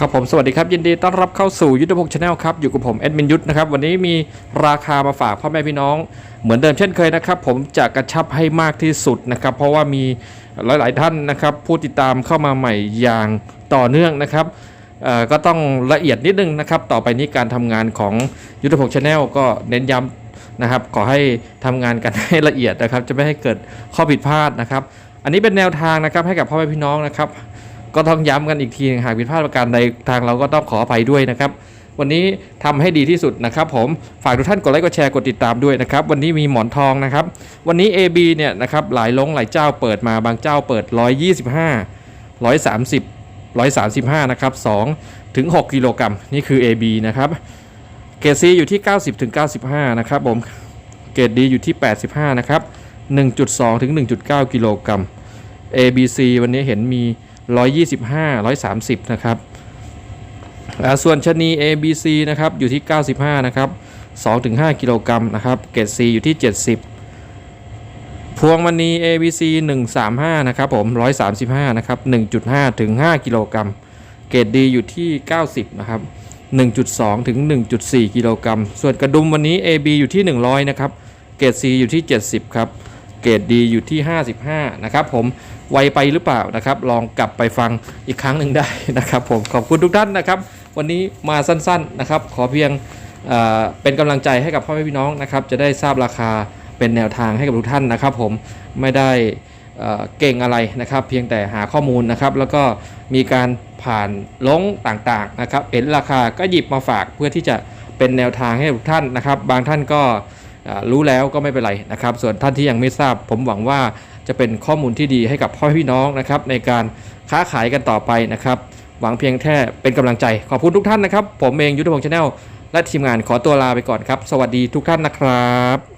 ครับผมสวัสดีครับ ยินดีต้อนรับเข้าสู่ยุทธพงศ์ชาแนลครับอยู่กับผมแอดมินยุทธนะครับวันนี้มีราคามาฝากพ่อแม่พี่น้อง เหมือนเดิมเช่นเคยนะครับผมจะกระชับให้มากที่สุดนะครับ เพราะว่ามีหลาย ๆ ท่านนะครับ ผู้ติดตามเข้ามาใหม่อย่างต่อเนื่องนะครับก็ต้องละเอียดนิดนึงนะครับ ต่อไปนี้การทำงานของยุทธพงศ์ชาแนลก็เน้นย้ำนะครับ ขอให้ทำงานกันให้ละเอียดนะครับ จะไม่ให้เกิดข้อผิดพลาดนะครับ อันนี้เป็นแนวทางนะครับให้กับพ่อแม่พี่น้องนะครับ ก็ต้องย้ำกันอีกทีหากผิดพลาดประการใดทางเราก็ต้องขออภัยด้วยนะครับ วันนี้ทำให้ดีที่สุดนะครับผมฝากทุกท่านกดไลค์กดแชร์กดติดตามด้วยนะครับ วันนี้มีหมอนทองนะครับ วันนี้ AB เนี่ยนะครับหลายลงหลายเจ้าเปิดมาบางเจ้าเปิด 125 130 135 นะครับ 2 ถึง 6 กิโลกรัมนี่คือ AB นะครับ เกรด C อยู่ที่ 90 ถึง 95 นะครับผม เกรด D อยู่ที่ 85 นะครับ 1.2 ถึง 1.9 กิโลกรัม ABC วันนี้เห็นมี 125 130 นะครับส่วนชนี ABC นะครับอยู่ที่ 95 นะครับ 2-5 กิโลกรัมนะครับเกรด C อยู่ที่ 70 พวงมณี ABC 135 นะครับผม 135 นะครับ 1.5 ถึง 5 กิโลกรัม เกรด D อยู่ที่ 90 นะครับ 1.2 ถึง 1.4 กิโลกรัม ส่วนกระดุมวันนี้ AB อยู่ที่ 100 นะครับ เกรด C อยู่ที่ 70 ครับ เกรด D อยู่ที่ 55 นะครับผมไวไปหรือเปล่านะครับ ลองกลับไปฟังอีกครั้งหนึ่งได้นะครับผมขอบคุณทุกท่านนะครับ วันนี้มาสั้นๆนะครับ ขอเพียงเป็นกำลังใจให้กับพ่อแม่พี่น้องนะครับ จะได้ทราบราคาเป็นแนวทางให้กับทุกท่านนะครับ ผมไม่ได้เก่งอะไรนะครับ เพียงแต่หาข้อมูลนะครับ แล้วก็มีการผ่านลงต่างๆนะครับ เห็นราคาก็หยิบมาฝากเพื่อที่จะเป็นแนวทางให้ทุกท่านนะครับ บางท่านก็ รู้แล้วก็ไม่เป็นไรนะครับ ส่วนท่านที่ยังไม่ทราบ ผมหวังว่าจะเป็นข้อมูลที่ดีให้กับพ่อพี่น้องนะครับในการค้าขายกันต่อไปนะครับ หวังเพียงแค่เป็นกำลังใจ ขอบคุณทุกท่านนะครับ ผมเองยุทธพงศ์ชาแนลและทีมงานขอตัวลาไปก่อนครับ สวัสดีทุกท่านนะครับ